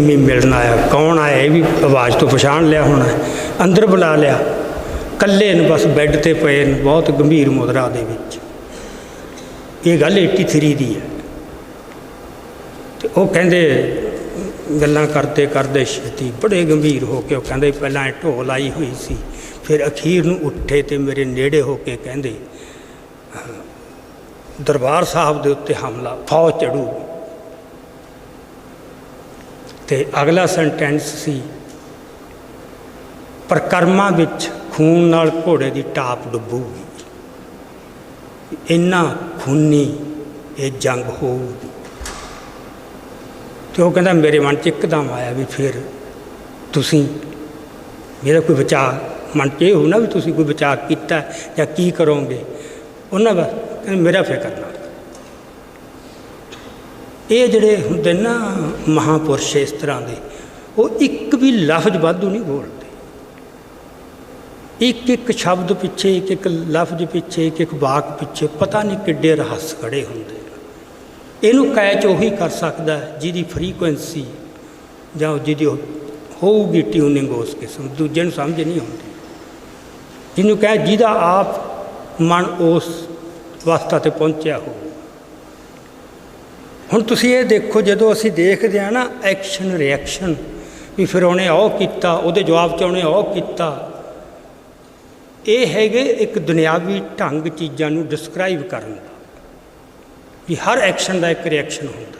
ਮੈਂ ਮਿਲਣ ਆਇਆ। ਕੌਣ ਆਇਆ? ਇਹ ਵੀ ਆਵਾਜ਼ ਤੋਂ ਪਛਾਣ ਲਿਆ ਹੋਣਾ। ਅੰਦਰ ਬੁਲਾ ਲਿਆ। ਕੱਲੇ ਨੇ ਬਸ ਬੈੱਡ ਤੇ ਪਏ ਨੇ, ਬਹੁਤ ਗੰਭੀਰ ਮੁਦਰਾ ਦੇ ਵਿੱਚ। ਇਹ ਗੱਲ 83 ਦੀ ਹੈ। ਤੇ ਉਹ ਕਹਿੰਦੇ, ਗੱਲਾਂ ਕਰਦੇ ਕਰਦੇ ਛੇਤੀ ਬੜੇ ਗੰਭੀਰ ਹੋ ਕੇ ਉਹ ਕਹਿੰਦੇ, ਪਹਿਲਾਂ ਇਹ ਢੋਲ ਆਈ ਹੋਈ ਸੀ, ਫਿਰ ਅਖੀਰ ਨੂੰ ਉੱਠੇ ਤੇ ਮੇਰੇ ਨੇੜੇ ਹੋ ਕੇ ਕਹਿੰਦੇ, ਦਰਬਾਰ ਸਾਹਿਬ ਦੇ ਉੱਤੇ ਹਮਲਾ, ਫੌਜ ਚੜੂ ਤੇ ਅਗਲਾ ਸੈਂਟੈਂਸ ਸੀ ਪ੍ਰਕਰਮਾਂ ਵਿੱਚ ਖੂਨ ਨਾਲ ਘੋੜੇ ਦੀ ਟਾਪ ਡੁੱਬੂਗੀ ਇੰਨਾ ਖੂਨੀ ਇਹ ਜੰਗ ਹੋਊਗੀ ਤੇ ਉਹ ਕਹਿੰਦਾ, ਮੇਰੇ ਮਨ 'ਚ ਇੱਕਦਮ ਆਇਆ ਵੀ ਫਿਰ ਤੁਸੀਂ, ਮੇਰਾ ਕੋਈ ਵਿਚਾਰ ਮਨ 'ਚ ਇਹ ਹੋ ਨਾ ਵੀ ਤੁਸੀਂ ਕੋਈ ਵਿਚਾਰ ਕੀਤਾ ਜਾਂ ਕੀ ਕਰੋਗੇ। ਉਹਨਾਂ ਦਾ ਮੇਰਾ ਫਿਕਰ ਨਾ ਇਹ ਜਿਹੜੇ ਹੁੰਦੇ ਨਾ ਮਹਾਪੁਰਸ਼, ਇਸ ਤਰ੍ਹਾਂ ਦੇ, ਉਹ ਇੱਕ ਵੀ ਲਫ਼ਜ਼ ਵਾਧੂ ਨਹੀਂ ਬੋਲਦੇ। ਇੱਕ ਇੱਕ ਸ਼ਬਦ ਪਿੱਛੇ, ਇੱਕ ਇੱਕ ਲਫ਼ਜ਼ ਪਿੱਛੇ, ਇੱਕ ਇੱਕ ਵਾਕ ਪਿੱਛੇ, ਪਤਾ ਨਹੀਂ ਕਿੱਡੇ ਰਹੱਸ ਖੜੇ ਹੁੰਦੇ ਇਹਨੂੰ ਕੈਚ ਉਹੀ ਕਰ ਸਕਦਾ ਜਿਹਦੀ ਫ੍ਰੀਕੁਐਂਸੀ ਜਾਂ ਜਿਹਦੀ ਉਹ ਹੋਊਗੀ ਟਿਊਨਿੰਗ ਉਸ ਕਿਸਮ, ਦੂਜੇ ਨੂੰ ਸਮਝ ਨਹੀਂ ਆਉਂਦੀ। ਜਿਹਨੂੰ ਕਹੇ ਜਿਹਦਾ ਆਪ ਮਨ ਉਸ ਅਵਸਥਾ ਤੇ ਪਹੁੰਚਿਆ ਹੋ ਹੁਣ ਤੁਸੀਂ ਇਹ ਦੇਖੋ, ਜਦੋਂ ਅਸੀਂ ਦੇਖਦੇ ਆ ਨਾ ਐਕਸ਼ਨ ਰਿਐਕਸ਼ਨ ਵੀ ਫਿਰ ਉਹਨੇ ਉਹ ਕੀਤਾ, ਉਹਦੇ ਜਵਾਬ 'ਚ ਉਹਨੇ ਉਹ ਕੀਤਾ। ਇਹ ਹੈਗੇ ਇੱਕ ਦੁਨਿਆਵੀ ਢੰਗ ਚੀਜ਼ਾਂ ਨੂੰ ਡਿਸਕ੍ਰਾਈਬ ਕਰਨ ਦਾ। ਵੀ ਹਰ ਐਕਸ਼ਨ ਦਾ ਇੱਕ ਰਿਐਕਸ਼ਨ ਹੁੰਦਾ।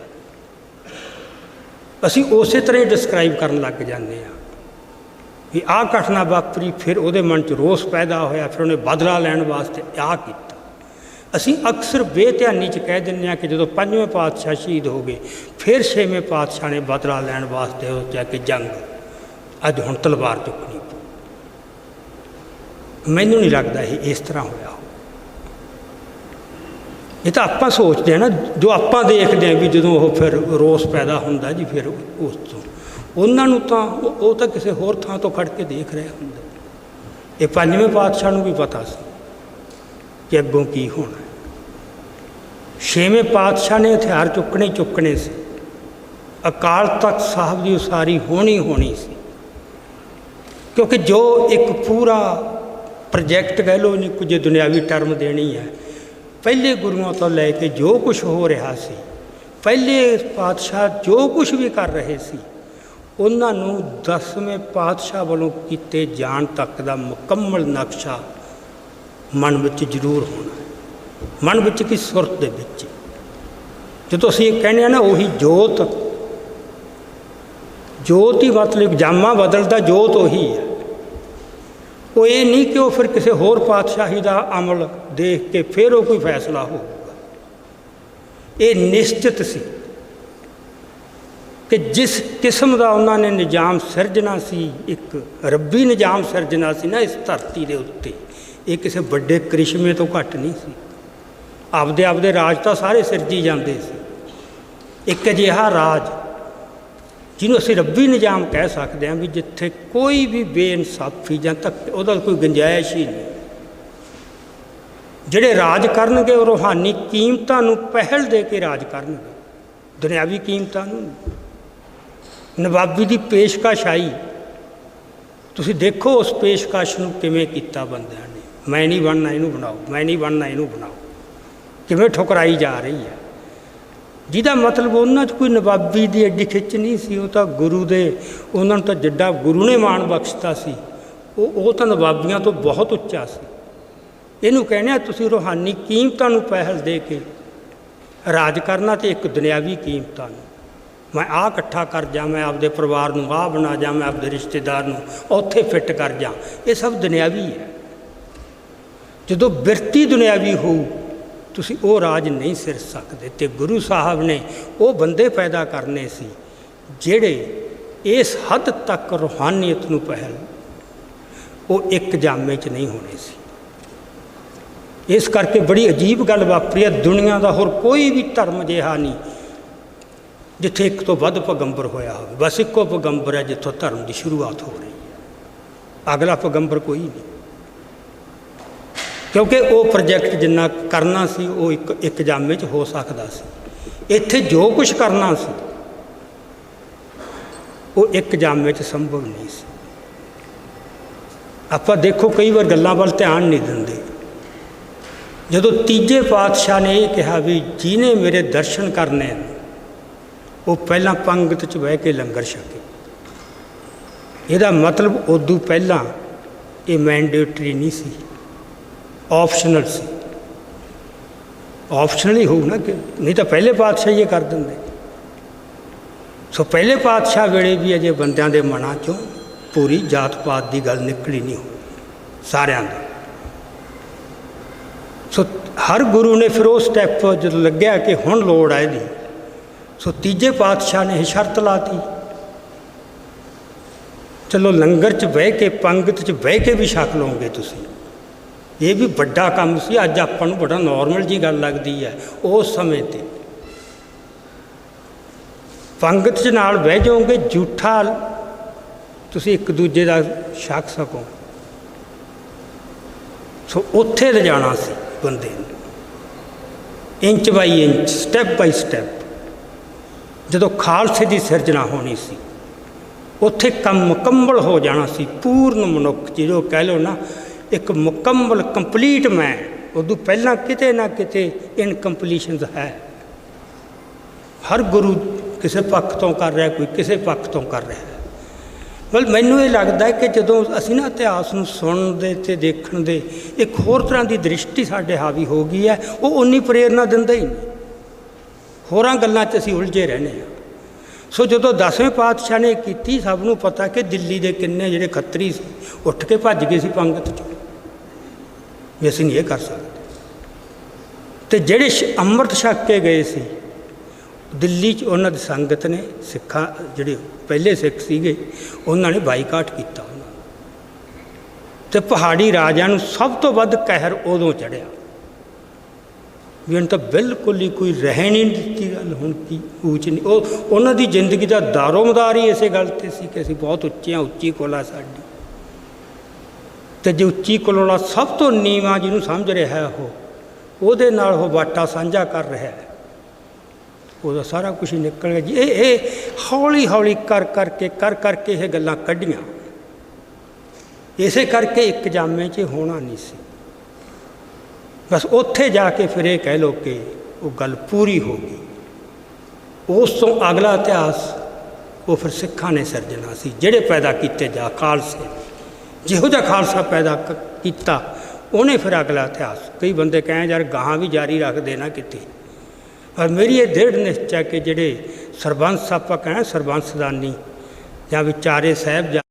ਅਸੀਂ ਉਸੇ ਤਰ੍ਹਾਂ ਹੀ ਡਿਸਕ੍ਰਾਈਬ ਕਰਨ ਲੱਗ ਜਾਂਦੇ ਆ ਵੀ ਆਹ ਘਟਨਾ ਵਾਪਰੀ, ਫਿਰ ਉਹਦੇ ਮਨ 'ਚ ਰੋਸ ਪੈਦਾ ਹੋਇਆ, ਫਿਰ ਉਹਨੇ ਬਦਲਾ ਲੈਣ ਵਾਸਤੇ ਆਹ ਕੀਤਾ। ਅਸੀਂ ਅਕਸਰ ਬੇਧਿਆਨੀ 'ਚ ਕਹਿ ਦਿੰਦੇ ਆ ਕਿ ਜਦੋਂ ਪੰਜਵੇਂ ਪਾਤਸ਼ਾਹ ਸ਼ਹੀਦ ਹੋ ਗਏ, ਫਿਰ ਛੇਵੇਂ ਪਾਤਸ਼ਾਹ ਨੇ ਬਦਲਾ ਲੈਣ ਵਾਸਤੇ ਉਹ ਜਾ ਕੇ ਜੰਗ, ਅੱਜ ਹੁਣ ਤਲਵਾਰ ਚੁੱਕਣੀ ਪਊ। ਮੈਨੂੰ ਨਹੀਂ ਲੱਗਦਾ ਇਹ ਇਸ ਤਰ੍ਹਾਂ ਹੋਇਆ ਇਹ ਤਾਂ ਆਪਾਂ ਸੋਚਦੇ ਆ ਨਾ, ਜੋ ਆਪਾਂ ਦੇਖਦੇ ਆ ਵੀ ਜਦੋਂ ਉਹ ਫਿਰ ਰੋਸ ਪੈਦਾ ਹੁੰਦਾ ਜੀ, ਫਿਰ ਉਸ ਤੋਂ। ਉਹਨਾਂ ਨੂੰ ਤਾਂ ਉਹ ਤਾਂ ਕਿਸੇ ਹੋਰ ਥਾਂ ਤੋਂ ਖੜ ਕੇ ਦੇਖ ਰਿਹਾ ਹੁੰਦਾ। ਇਹ ਪੰਜਵੇਂ ਪਾਤਸ਼ਾਹ ਨੂੰ ਵੀ ਪਤਾ ਸੀ ਕਿ ਅੱਗੋਂ ਕੀ ਹੋਣਾ। ਛੇਵੇਂ ਪਾਤਸ਼ਾਹ ਨੇ ਹਥਿਆਰ ਚੁੱਕਣੇ ਚੁੱਕਣੇ ਸੀ। ਅਕਾਲ ਤਖਤ ਸਾਹਿਬ ਦੀ ਉਸਾਰੀ ਹੋਣੀ ਹੋਣੀ ਸੀ। ਕਿਉਂਕਿ ਜੋ ਇੱਕ ਪੂਰਾ ਪ੍ਰੋਜੈਕਟ ਕਹਿ ਲਓ ਨਹੀਂ ਕੁਝ ਦੁਨਿਆਵੀ ਟਰਮ ਦੇਣੀ ਹੈ, ਪਹਿਲੇ ਗੁਰੂਆਂ ਤੋਂ ਲੈ ਕੇ ਜੋ ਕੁਝ ਹੋ ਰਿਹਾ ਸੀ, ਪਹਿਲੇ ਪਾਤਸ਼ਾਹ ਜੋ ਕੁਝ ਵੀ ਕਰ ਰਹੇ ਸੀ, ਉਹਨਾਂ ਨੂੰ ਦਸਵੇਂ ਪਾਤਸ਼ਾਹ ਵੱਲੋਂ ਕੀਤੇ ਜਾਣ ਤੱਕ ਦਾ ਮੁਕੰਮਲ ਨਕਸ਼ਾ ਮਨ ਵਿੱਚ ਜ਼ਰੂਰ ਹੋਣਾ। ਮਨ ਵਿੱਚ ਕੀ ਸੁਰਤ ਦੇ ਵਿੱਚ। ਜਦੋਂ ਅਸੀਂ ਇਹ ਕਹਿੰਦੇ ਆ ਨਾ, ਉਹੀ ਜੋਤ। ਜੋਤ ਹੀ ਮਤਲਬ ਜਾਮਾ ਬਦਲਦਾ, ਜੋਤ ਉਹੀ ਹੈ। ਉਹ ਇਹ ਨਹੀਂ ਕਿ ਉਹ ਫਿਰ ਕਿਸੇ ਹੋਰ ਪਾਤਸ਼ਾਹੀ ਦਾ ਅਮਲ ਦੇਖ ਕੇ ਫਿਰ ਉਹ ਕੋਈ ਫੈਸਲਾ ਹੋਊਗਾ। ਇਹ ਨਿਸ਼ਚਿਤ ਸੀ ਕਿ ਜਿਸ ਕਿਸਮ ਦਾ ਉਹਨਾਂ ਨੇ ਨਿਜ਼ਾਮ ਸਿਰਜਣਾ ਸੀ, ਇੱਕ ਰੱਬੀ ਨਿਜ਼ਾਮ ਸਿਰਜਣਾ ਸੀ ਨਾ ਇਸ ਧਰਤੀ ਦੇ ਉੱਤੇ, ਇਹ ਕਿਸੇ ਵੱਡੇ ਕ੍ਰਿਸ਼ਮੇ ਤੋਂ ਘੱਟ ਨਹੀਂ ਸੀ। ਆਪਦੇ ਆਪਦੇ ਰਾਜ ਤਾਂ ਸਾਰੇ ਸਿਰਜੀ ਜਾਂਦੇ ਸੀ। ਇੱਕ ਅਜਿਹਾ ਰਾਜ ਜਿਹਨੂੰ ਅਸੀਂ ਰੱਬੀ ਨਿਜ਼ਾਮ ਕਹਿ ਸਕਦੇ ਹਾਂ ਵੀ ਜਿੱਥੇ ਕੋਈ ਵੀ ਬੇਇਨਸਾਫੀ ਜਾਂ ਤੱਕ ਉਹਦਾ ਕੋਈ ਗੁੰਜਾਇਸ਼ ਹੀ ਨਹੀਂ। ਜਿਹੜੇ ਰਾਜ ਕਰਨਗੇ, ਉਹ ਰੂਹਾਨੀ ਕੀਮਤਾਂ ਨੂੰ ਪਹਿਲ ਦੇ ਕੇ ਰਾਜ ਕਰਨਗੇ। ਦੁਨਿਆਵੀ ਕੀਮਤਾਂ ਨੂੰ ਨਵਾਬੀ ਦੀ ਪੇਸ਼ਕਸ਼ ਆਈ। ਤੁਸੀਂ ਦੇਖੋ ਉਸ ਪੇਸ਼ਕਸ਼ ਨੂੰ ਕਿਵੇਂ ਕੀਤਾ ਬੰਦਿਆਂ ਨੇ। ਮੈਂ ਨਹੀਂ ਬਣਨਾ, ਇਹਨੂੰ ਬਣਾਓ। ਮੈਂ ਨਹੀਂ ਬਣਨਾ, ਇਹਨੂੰ ਬਣਾਓ। ਕਿਵੇਂ ਠੁਕਰਾਈ ਜਾ ਰਹੀ ਹੈ। ਜਿਹਦਾ ਮਤਲਬ ਉਹਨਾਂ 'ਚ ਕੋਈ ਨਵਾਬੀ ਦੀ ਐਡੀ ਖਿੱਚ ਨਹੀਂ ਸੀ, ਉਹ ਤਾਂ ਗੁਰੂ ਦੇ, ਉਹਨਾਂ ਨੂੰ ਤਾਂ ਜਿੱਡਾ ਗੁਰੂ ਨੇ ਮਾਣ ਬਖਸ਼ਤਾ ਸੀ, ਉਹ ਉਹ ਤਾਂ ਨਵਾਬੀਆਂ ਤੋਂ ਬਹੁਤ ਉੱਚਾ ਸੀ। ਇਹਨੂੰ ਕਹਿੰਦੇ ਤੁਸੀਂ ਰੂਹਾਨੀ ਕੀਮਤਾਂ ਨੂੰ ਪਹਿਲ ਦੇ ਕੇ ਰਾਜ ਕਰਨਾ ਤੇ ਇੱਕ ਦੁਨਿਆਵੀ ਕੀਮਤਾਂ ਨੂੰ। ਮੈਂ ਆਹ ਇਕੱਠਾ ਕਰ ਜਾ, ਮੈਂ ਆਪਦੇ ਪਰਿਵਾਰ ਨੂੰ ਆਹ ਬਣਾ ਜਾ, ਮੈਂ ਆਪਦੇ ਰਿਸ਼ਤੇਦਾਰ ਨੂੰ ਉੱਥੇ ਫਿੱਟ ਕਰ ਜਾ। ਇਹ ਸਭ ਦੁਨਿਆਵੀ ਹੈ। ਜਦੋਂ ਬਿਰਤੀ ਦੁਨਿਆਵੀ ਹੋਊ ਤੁਸੀਂ ਉਹ ਰਾਜ ਨਹੀਂ ਸਿਰ ਸਕਦੇ। ਤੇ ਗੁਰੂ ਸਾਹਿਬ ਨੇ ਉਹ ਬੰਦੇ ਪੈਦਾ ਕਰਨੇ ਸੀ, ਜਿਹੜੇ ਇਸ ਹੱਦ ਤੱਕ ਰੂਹਾਨੀਅਤ ਨੂੰ ਪਹਿਲ, ਉਹ ਇੱਕ ਜਾਮੇ 'ਚ ਨਹੀਂ ਹੋਣੇ ਸੀ। ਇਸ ਕਰਕੇ ਬੜੀ ਅਜੀਬ ਗੱਲ ਵਾਪਰੀ ਹੈ, ਦੁਨੀਆ ਦਾ ਹੋਰ ਕੋਈ ਵੀ ਧਰਮ ਜਿਹਾ ਨਹੀਂ, ਜਿੱਥੇ ਇੱਕ ਤੋਂ ਵੱਧ ਪਗੰਬਰ ਹੋਇਆ ਹੋਵੇ। ਬਸ ਇੱਕੋ ਪਗੰਬਰ ਹੈ ਜਿੱਥੋਂ ਧਰਮ ਦੀ ਸ਼ੁਰੂਆਤ ਹੋ ਰਹੀ ਹੈ। ਅਗਲਾ ਪਗੰਬਰ ਕੋਈ ਨਹੀਂ। ਕਿਉਂਕਿ ਉਹ ਪ੍ਰੋਜੈਕਟ ਜਿੰਨਾ ਕਰਨਾ ਸੀ, ਉਹ ਇੱਕ ਇੱਕ ਜਾਮੇ 'ਚ ਹੋ ਸਕਦਾ ਸੀ। ਇੱਥੇ ਜੋ ਕੁਝ ਕਰਨਾ ਸੀ, ਉਹ ਇੱਕ ਜਾਮੇ 'ਚ ਸੰਭਵ ਨਹੀਂ ਸੀ। ਆਪਾਂ ਦੇਖੋ, ਕਈ ਵਾਰ ਗੱਲਾਂ ਵੱਲ ਧਿਆਨ ਨਹੀਂ ਦਿੰਦੇ। ਜਦੋਂ ਤੀਜੇ ਪਾਤਸ਼ਾਹ ਨੇ ਇਹ ਕਿਹਾ ਵੀ ਜਿਹਨੇ ਮੇਰੇ ਦਰਸ਼ਨ ਕਰਨੇ ਨੇ, ਉਹ ਪਹਿਲਾਂ ਪੰਗਤ 'ਚ ਬਹਿ ਕੇ ਲੰਗਰ ਛਕੇ। ਇਹਦਾ ਮਤਲਬ ਉਦੋਂ ਪਹਿਲਾਂ ਇਹ ਮੈਂਡੇਟਰੀ ਨਹੀਂ ਸੀ। ਆਪਸ਼ਨਲ ਸੀ। ਆਪਸ਼ਨਲ ਹੀ ਹੋਊ ਨਾ ਕਿ ਨਹੀਂ ਤਾਂ ਪਹਿਲੇ ਪਾਤਸ਼ਾਹ ਹੀ ਇਹ ਕਰ ਦਿੰਦੇ। ਸੋ ਪਹਿਲੇ ਪਾਤਸ਼ਾਹ ਵੇਲੇ ਵੀ ਅਜੇ ਬੰਦਿਆਂ ਦੇ ਮਨਾਂ ਚੋਂ ਪੂਰੀ ਜਾਤ ਪਾਤ ਦੀ ਗੱਲ ਨਿਕਲੀ ਨਹੀਂ ਹੋਈ ਸਾਰਿਆਂ ਦੀ। ਸੋ ਹਰ ਗੁਰੂ ਨੇ ਫਿਰ ਉਹ ਸਟੈਪ ਜਦੋਂ ਲੱਗਿਆ ਕਿ ਹੁਣ ਲੋੜ ਆ ਇਹਦੀ, ਸੋ ਤੀਜੇ ਪਾਤਸ਼ਾਹ ਨੇ ਇਹ ਸ਼ਰਤ ਲਾਤੀ। ਚਲੋ ਲੰਗਰ 'ਚ ਬਹਿ ਕੇ, ਪੰਗਤ 'ਚ ਬਹਿ ਕੇ ਵੀ ਛਕ ਲਓਗੇ ਤੁਸੀਂ। ਇਹ ਵੀ ਵੱਡਾ ਕੰਮ ਸੀ, ਅੱਜ ਆਪਾਂ ਨੂੰ ਬੜਾ ਨਾਰਮਲ ਜੀ ਗੱਲ ਲੱਗਦੀ ਹੈ ਉਸ ਸਮੇਂ ਤੇ। ਪੰਗਤ 'ਚ ਨਾਲ ਬਹਿ ਜਾਓਗੇ ਝੂਠਾ ਤੁਸੀਂ ਇੱਕ ਦੂਜੇ ਦਾ ਛਕ ਸਕੋ। ਸੋ ਉੱਥੇ ਲਿਜਾਣਾ ਸੀ ਬੰਦੇ ਨੂੰ। Inch by inch step by step ਜਦੋਂ ਖਾਲਸੇ ਦੀ ਸਿਰਜਣਾ ਹੋਣੀ ਸੀ, ਉੱਥੇ ਕੰਮ ਮੁਕੰਮਲ ਹੋ ਜਾਣਾ ਸੀ, ਪੂਰਨ ਮਨੁੱਖ ਜਿਹੋ ਕਹਿ ਲਓ ਨਾ ਇੱਕ ਮੁਕੰਮਲ ਕੰਪਲੀਟ ਮੈਂ। ਉਦੋਂ ਪਹਿਲਾਂ ਕਿਤੇ ਨਾ ਕਿਤੇ ਇਨਕੰਪਲੀਸ਼ਨਸ ਹੈ। ਹਰ ਗੁਰੂ ਕਿਸੇ ਪੱਖ ਤੋਂ ਕਰ ਰਿਹਾ, ਕੋਈ ਕਿਸੇ ਪੱਖ ਤੋਂ ਕਰ ਰਿਹਾ। ਬਲ ਮੈਨੂੰ ਇਹ ਲੱਗਦਾ ਹੈ ਕਿ ਜਦੋਂ ਅਸੀਂ ਨਾ ਇਤਿਹਾਸ ਨੂੰ ਸੁਣਨ ਦੇ ਤੇ ਦੇਖਣ ਦੇ ਇੱਕ ਹੋਰ ਤਰ੍ਹਾਂ ਦੀ ਦ੍ਰਿਸ਼ਟੀ ਸਾਡੇ ਹਾਵੀ ਹੋ ਗਈ ਹੈ, ਉਹ ਉਨੀ ਪ੍ਰੇਰਨਾ ਦਿੰਦਾ ਹੀ ਨਹੀਂ। ਹੋਰਾਂ ਗੱਲਾਂ 'ਚ ਅਸੀਂ ਉਲਝੇ ਰਹਿੰਦੇ ਹਾਂ। ਸੋ ਜਦੋਂ ਦਸਵੇਂ ਪਾਤਸ਼ਾਹ ਨੇ ਕੀਤੀ, ਸਭ ਨੂੰ ਪਤਾ ਕਿ ਦਿੱਲੀ ਦੇ ਕਿੰਨੇ ਜਿਹੜੇ ਖੱਤਰੀ ਸੀ, ਉੱਠ ਕੇ ਭੱਜ ਗਏ ਸੀ ਪੰਗਤ 'ਚੋਂ। ਵੀ ਅਸੀਂ ਨਹੀਂ ਇਹ ਕਰ ਸਕਦੇ। ਤੇ ਜਿਹੜੇ ਅੰਮ੍ਰਿਤ ਛਕ ਕੇ ਗਏ ਸੀ, ਦਿੱਲੀ 'ਚ ਉਹਨਾਂ ਦੀ ਸੰਗਤ ਨੇ ਸਿੱਖਾਂ, ਜਿਹੜੇ ਪਹਿਲੇ ਸਿੱਖ ਸੀਗੇ, ਉਹਨਾਂ ਨੇ ਬਾਈਕਾਟ ਕੀਤਾ ਉਹਨਾਂ ਨੂੰ। ਤੇ ਪਹਾੜੀ ਰਾਜਿਆਂ ਨੂੰ ਸਭ ਤੋਂ ਵੱਧ ਕਹਿਰ ਉਦੋਂ ਚੜਿਆ ਵੀ ਹੁਣ ਤਾਂ ਬਿਲਕੁਲ ਹੀ ਕੋਈ ਰਹਿ ਨਹੀਂ ਦਿੱਤੀ ਗੱਲ, ਹੁਣ ਕੀ ਉੱਚ ਨਹੀਂ। ਉਹ, ਉਹਨਾਂ ਦੀ ਜ਼ਿੰਦਗੀ ਦਾ ਦਾਰੋਮਦਾਰ ਹੀ ਇਸੇ ਗੱਲ ਤੇ ਸੀ ਕਿ ਅਸੀਂ ਬਹੁਤ ਉੱਚੇ ਹਾਂ ਉੱਚੀ ਕੋਲਾ ਸਾਡੀ। ਤੇ ਜੇ ਉੱਚੀ ਕਲੋਲਾ ਸਭ ਤੋਂ ਨੀਵਾਂ ਜਿਹਨੂੰ ਸਮਝ ਰਿਹਾ ਹੈ ਉਹ, ਉਹਦੇ ਨਾਲ ਉਹ ਬਾਟਾ ਸਾਂਝਾ ਕਰ ਰਿਹਾ ਹੈ। ਉਹਦਾ ਸਾਰਾ ਕੁਝ ਹੀ ਨਿਕਲ ਗਿਆ। ਜੀ, ਇਹ ਇਹ ਹੌਲੀ ਹੌਲੀ ਕਰ ਕਰਕੇ ਕਰ ਕਰਕੇ ਇਹ ਗੱਲਾਂ ਕੱਢੀਆਂ। ਇਸੇ ਕਰਕੇ ਇੱਕ ਜਾਮੇ 'ਚ ਹੋਣਾ ਨਹੀਂ ਸੀ। ਬਸ ਉੱਥੇ ਜਾ ਕੇ ਫਿਰ ਇਹ ਕਹਿ ਲੋ ਕਿ ਉਹ ਗੱਲ ਪੂਰੀ ਹੋ ਗਈ। ਉਸ ਤੋਂ ਅਗਲਾ ਇਤਿਹਾਸ ਉਹ ਫਿਰ ਸਿੱਖਾਂ ਨੇ ਸਿਰਜਣਾ ਸੀ, ਜਿਹੜੇ ਪੈਦਾ ਕੀਤੇ ਜਾ ਖਾਲਸੇ। ਜਿਹੋ ਜਿਹਾ ਖਾਲਸਾ ਪੈਦਾ ਕੀਤਾ, ਉਹਨੇ ਫਿਰ ਅਗਲਾ ਇਤਿਹਾਸ। ਕਈ ਬੰਦੇ ਕਹੇ ਯਾਰ ਗਾਹਾਂ ਵੀ ਜਾਰੀ ਰੱਖ ਦੇਣਾ ਕਿਤੇ। ਪਰ ਮੇਰੀ ਇਹ ਦ੍ਰਿੜ ਨਿਸ਼ਚੈ ਕਿ ਜਿਹੜੇ ਸਰਬੰਸ ਆਪਾਂ ਕਹਿੰਦੇ ਸਰਬੰਸਦਾਨੀ ਜਾਂ ਵਿਚਾਰੇ ਸਾਹਿਬ ਜਾਂ